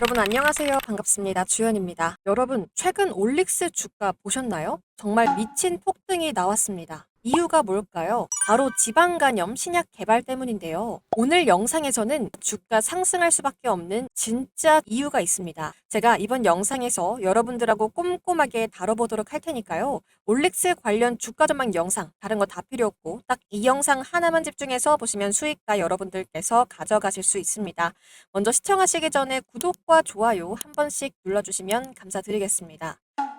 여러분 안녕하세요. 반갑습니다. 주연입니다. 여러분 최근 올릭스 주가 보셨나요? 정말 미친 폭등이 나왔습니다. 이유가 뭘까요? 바로 지방간염 신약 개발 때문인데요. 오늘 영상에서는 주가 상승할 수밖에 없는 진짜 이유가 있습니다. 제가 이번 영상에서 여러분들하고 꼼꼼하게 다뤄보도록 할 테니까요. 올릭스 관련 주가 전망 영상 다른 거 다 필요 없고 딱 이 영상 하나만 집중해서 보시면 수익다 여러분들께서 가져가실 수 있습니다. 먼저 시청하시기 전에 구독과 좋아요 한 번씩 눌러주시면 감사드리겠습니다.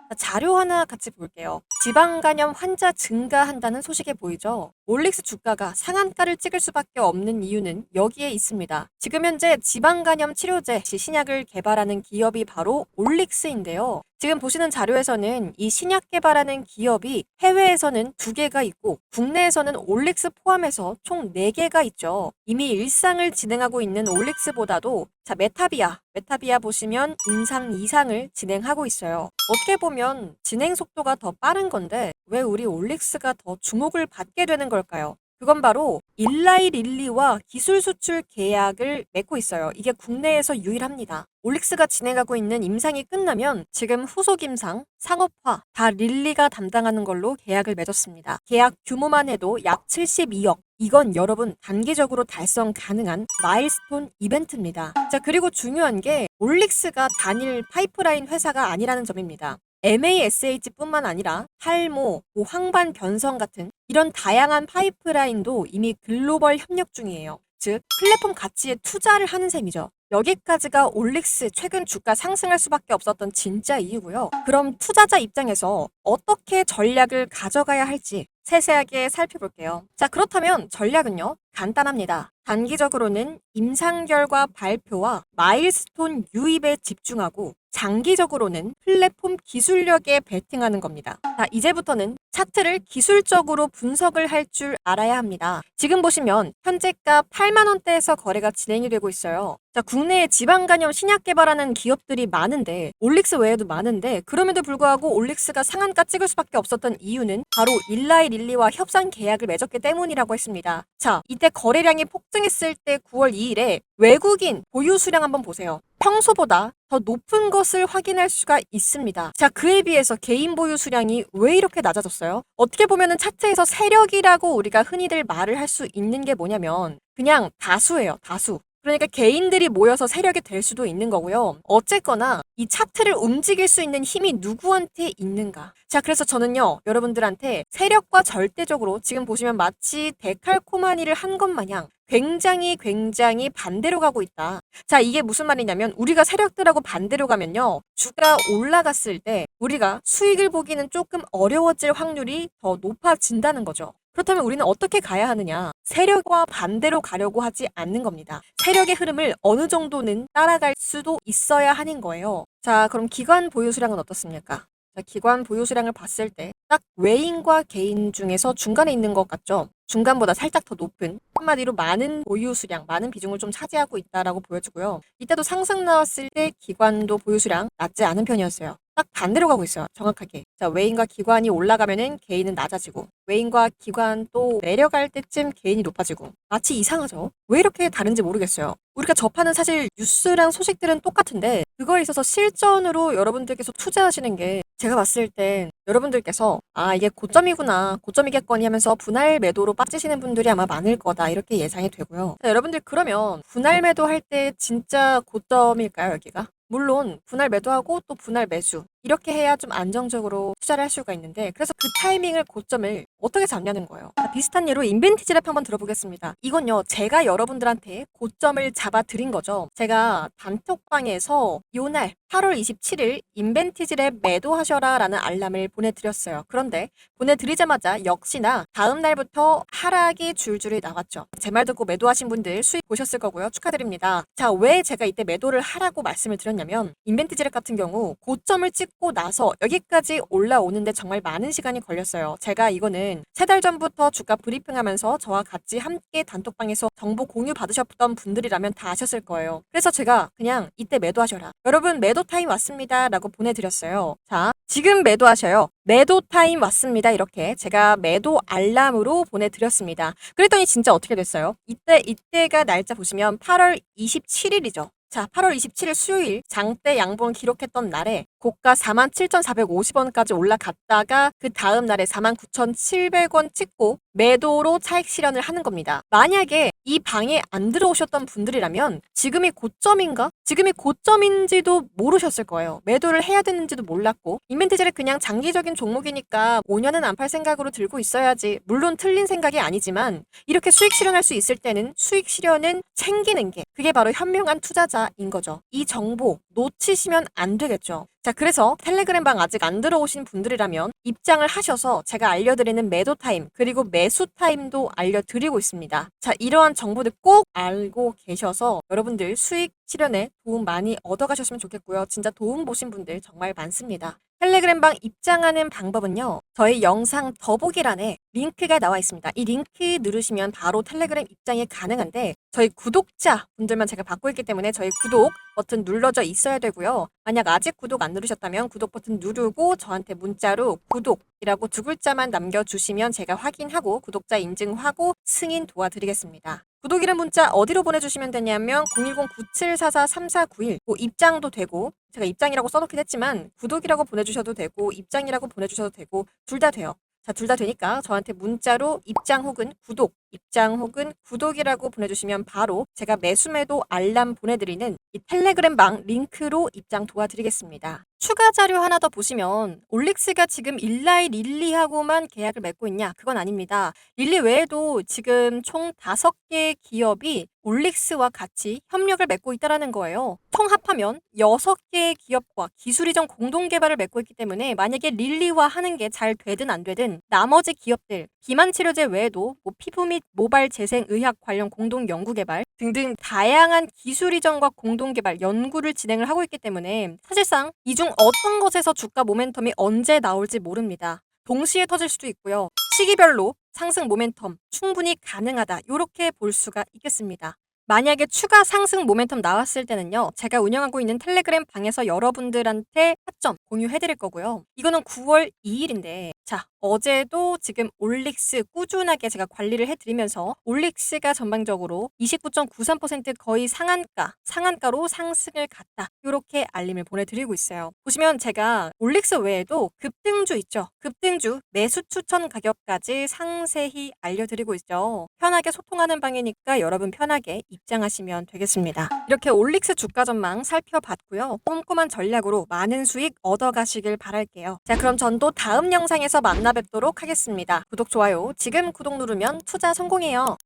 자, 자료 하나 같이 볼게요. 지방간염 환자 증가한다는 소식에 보이죠? 올릭스 주가가 상한가를 찍을 수밖에 없는 이유는 여기에 있습니다. 지금 현재 지방간염 치료제 시 신약을 개발하는 기업이 바로 올릭스인데요. 지금 보시는 자료에서는 이 신약 개발하는 기업이 해외에서는 두 개가 있고 국내에서는 올릭스 포함해서 총 네개가 있죠. 이미 일상을 진행하고 있는 올릭스보다도 자, 메타비아, 메타비아 보시면 임상 2상을 진행하고 있어요. 어떻게 보면 진행 속도가 더 빠른 건데 왜 우리 올릭스가 더 주목을 받게 되는 걸까요? 그건 바로 일라이 릴리와 기술 수출 계약을 맺고 있어요. 이게 국내에서 유일합니다. 올릭스가 진행하고 있는 임상이 끝나면 지금 후속 임상, 상업화 다 릴리가 담당하는 걸로 계약을 맺었습니다. 계약 규모만 해도 약 72억. 이건 여러분 단기적으로 달성 가능한 마일스톤 이벤트입니다. 자, 그리고 중요한 게 올릭스가 단일 파이프라인 회사가 아니라는 점입니다. MASH뿐만 아니라 탈모, 뭐 황반 변성 같은 이런 다양한 파이프라인도 이미 글로벌 협력 중이에요. 즉 플랫폼 가치에 투자를 하는 셈이죠. 여기까지가 올릭스 최근 주가 상승할 수밖에 없었던 진짜 이유고요. 그럼 투자자 입장에서 어떻게 전략을 가져가야 할지 세세하게 살펴볼게요. 자, 그렇다면 전략은요? 간단합니다. 단기적으로는 임상 결과 발표와 마일스톤 유입에 집중하고 장기적으로는 플랫폼 기술력에 베팅하는 겁니다. 자, 이제부터는 차트를 기술적으로 분석을 할 줄 알아야 합니다. 지금 보시면 현재가 8만 원대에서 거래가 진행이 되고 있어요. 자, 국내에 지방 간염 신약 개발하는 기업들이 많은데 올릭스 외에도 많은데 그럼에도 불구하고 올릭스가 상한가 찍을 수밖에 없었던 이유는 바로 일라이 릴리와 협상 계약을 맺었기 때문이라고 했습니다. 자, 이때 거래량이 폭증했을 때 9월 2일에 외국인 보유 수량 한번 보세요. 평소보다 더 높은 것을 확인할 수가 있습니다. 자, 그에 비해서 개인 보유 수량이 왜 이렇게 낮아졌어요? 어떻게 보면은 차트에서 세력이라고 우리가 흔히들 말을 할 수 있는 게 뭐냐면 그냥 다수예요, 다수. 그러니까 개인들이 모여서 세력이 될 수도 있는 거고요. 어쨌거나 이 차트를 움직일 수 있는 힘이 누구한테 있는가? 자, 그래서 저는요, 여러분들한테 세력과 절대적으로 지금 보시면 마치 데칼코마니를 한 것 마냥 굉장히 굉장히 반대로 가고 있다. 자, 이게 무슨 말이냐면 우리가 세력들하고 반대로 가면요. 주가 올라갔을 때 우리가 수익을 보기는 조금 어려워질 확률이 더 높아진다는 거죠. 그렇다면 우리는 어떻게 가야 하느냐? 세력과 반대로 가려고 하지 않는 겁니다. 세력의 흐름을 어느 정도는 따라갈 수도 있어야 하는 거예요. 자, 그럼 기관 보유 수량은 어떻습니까? 자, 기관 보유 수량을 봤을 때 딱 외인과 개인 중에서 중간에 있는 것 같죠? 중간보다 살짝 더 높은 한마디로 많은 보유 수량, 많은 비중을 좀 차지하고 있다라고 보여지고요. 이때도 상승 나왔을 때 기관도 보유 수량 낮지 않은 편이었어요. 딱 반대로 가고 있어요. 정확하게. 자, 외인과 기관이 올라가면은 개인은 낮아지고 외인과 기관 또 내려갈 때쯤 개인이 높아지고 마치 이상하죠? 왜 이렇게 다른지 모르겠어요. 우리가 접하는 사실 뉴스랑 소식들은 똑같은데 그거에 있어서 실전으로 여러분들께서 투자하시는 게 제가 봤을 땐 여러분들께서 아 이게 고점이구나 고점이겠거니 하면서 분할 매도로 빠지시는 분들이 아마 많을 거다 이렇게 예상이 되고요. 자, 여러분들 그러면 분할 매도 할 때 진짜 고점일까요 여기가? 물론 분할 매도하고 또 분할 매수 이렇게 해야 좀 안정적으로 투자를 할 수가 있는데 그래서 그 타이밍을 고점을 어떻게 잡냐는 거예요. 자, 비슷한 예로 인벤티지랩 한번 들어보겠습니다. 이건요 제가 여러분들한테 고점을 잡아 드린 거죠. 제가 단톡방에서 요날 8월 27일 인벤티지랩 매도하셔라 라는 알람을 보내드렸어요. 그런데 보내드리자마자 역시나 다음 날부터 하락이 줄줄이 나왔죠. 제 말 듣고 매도하신 분들 수익 보셨을 거고요. 축하드립니다. 자, 왜 제가 이때 매도를 하라고 말씀을 드렸냐면 인벤티지랩 같은 경우 고점을 찍고 나서 여기까지 올라오는데 정말 많은 시간이 걸렸어요. 제가 이거는 세 달 전부터 주가 브리핑하면서 저와 같이 함께 단톡방에서 정보 공유 받으셨던 분들이라면 다 아셨을 거예요. 그래서 제가 그냥 이때 매도하셔라. 여러분 매도 타임 왔습니다. 라고 보내드렸어요. 자, 지금 매도하셔요. 매도 타임 왔습니다. 이렇게 제가 매도 알람으로 보내드렸습니다. 그랬더니 진짜 어떻게 됐어요? 이때, 이때가 날짜 보시면 8월 27일이죠. 자, 8월 27일 수요일 장대 양봉을 기록했던 날에 고가 47,450원까지 올라갔다가 그 다음 날에 49,700원 찍고 매도로 차익 실현을 하는 겁니다. 만약에 이 방에 안 들어오셨던 분들이라면 지금이 고점인가? 지금이 고점인지도 모르셨을 거예요. 매도를 해야 되는지도 몰랐고 인벤트제를 그냥 장기적인 종목이니까 5년은 안 팔 생각으로 들고 있어야지. 물론 틀린 생각이 아니지만 이렇게 수익 실현할 수 있을 때는 수익 실현은 챙기는 게 그게 바로 현명한 투자자인 거죠. 이 정보 놓치시면 안 되겠죠. 자, 그래서 텔레그램 방 아직 안 들어오신 분들이라면 입장을 하셔서 제가 알려드리는 매도 타임 그리고 매수 타임도 알려드리고 있습니다. 자, 이러한 정보들 꼭 알고 계셔서 여러분들 수익 실현에 도움 많이 얻어가셨으면 좋겠고요. 진짜 도움 보신 분들 정말 많습니다. 텔레그램 방 입장하는 방법은요. 저희 영상 더보기란에 링크가 나와 있습니다. 이 링크 누르시면 바로 텔레그램 입장이 가능한데 저희 구독자 분들만 제가 받고 있기 때문에 저희 구독 버튼 눌러져 있어야 되고요. 만약 아직 구독 안 누르셨다면 구독 버튼 누르고 저한테 문자로 구독이라고 두 글자만 남겨주시면 제가 확인하고 구독자 인증하고 승인 도와드리겠습니다. 구독이란 문자 어디로 보내주시면 되냐면 010-9744-3491 뭐 입장도 되고 제가 입장이라고 써놓긴 했지만 구독이라고 보내주셔도 되고 입장이라고 보내주셔도 되고 둘 다 돼요. 자, 둘 다 되니까 저한테 문자로 입장 혹은 구독, 입장 혹은 구독이라고 보내주시면 바로 제가 매수매도 알람 보내드리는 이 텔레그램 방 링크로 입장 도와드리겠습니다. 추가 자료 하나 더 보시면 올릭스가 지금 일라이 릴리하고만 계약을 맺고 있냐? 그건 아닙니다. 릴리 외에도 지금 총 다섯 개의 기업이 올릭스와 같이 협력을 맺고 있다라는 거예요. 총 합하면 여섯 개의 기업과 기술 이전 공동 개발을 맺고 있기 때문에 만약에 릴리와 하는 게 잘 되든 안 되든 나머지 기업들 비만 치료제 외에도 뭐 피부 및 모발 재생 의학 관련 공동 연구 개발 등등 다양한 기술 이전과 공동 개발 연구를 진행을 하고 있기 때문에 사실상 이 중 어떤 것에서 주가 모멘텀이 언제 나올지 모릅니다. 동시에 터질 수도 있고요. 시기별로 상승 모멘텀 충분히 가능하다. 이렇게 볼 수가 있겠습니다. 만약에 추가 상승 모멘텀 나왔을 때는요, 제가 운영하고 있는 텔레그램 방에서 여러분들한테 타점 공유해드릴 거고요. 이거는 9월 2일인데, 자, 어제도 지금 올릭스 꾸준하게 제가 관리를 해드리면서 올릭스가 전반적으로 29.93% 거의 상한가, 상한가로 상승을 갔다. 이렇게 알림을 보내드리고 있어요. 보시면 제가 올릭스 외에도 급등주 있죠. 급등주 매수 추천 가격까지 상세히 알려드리고 있죠. 편하게 소통하는 방이니까 여러분 편하게 입장하시면 되겠습니다. 이렇게 올릭스 주가 전망 살펴봤고요. 꼼꼼한 전략으로 많은 수익 얻어가시길 바랄게요. 자, 그럼 전 또 다음 영상에서 만나 뵙도록 하겠습니다. 구독, 좋아요 지금 구독 누르면 투자 성공해요.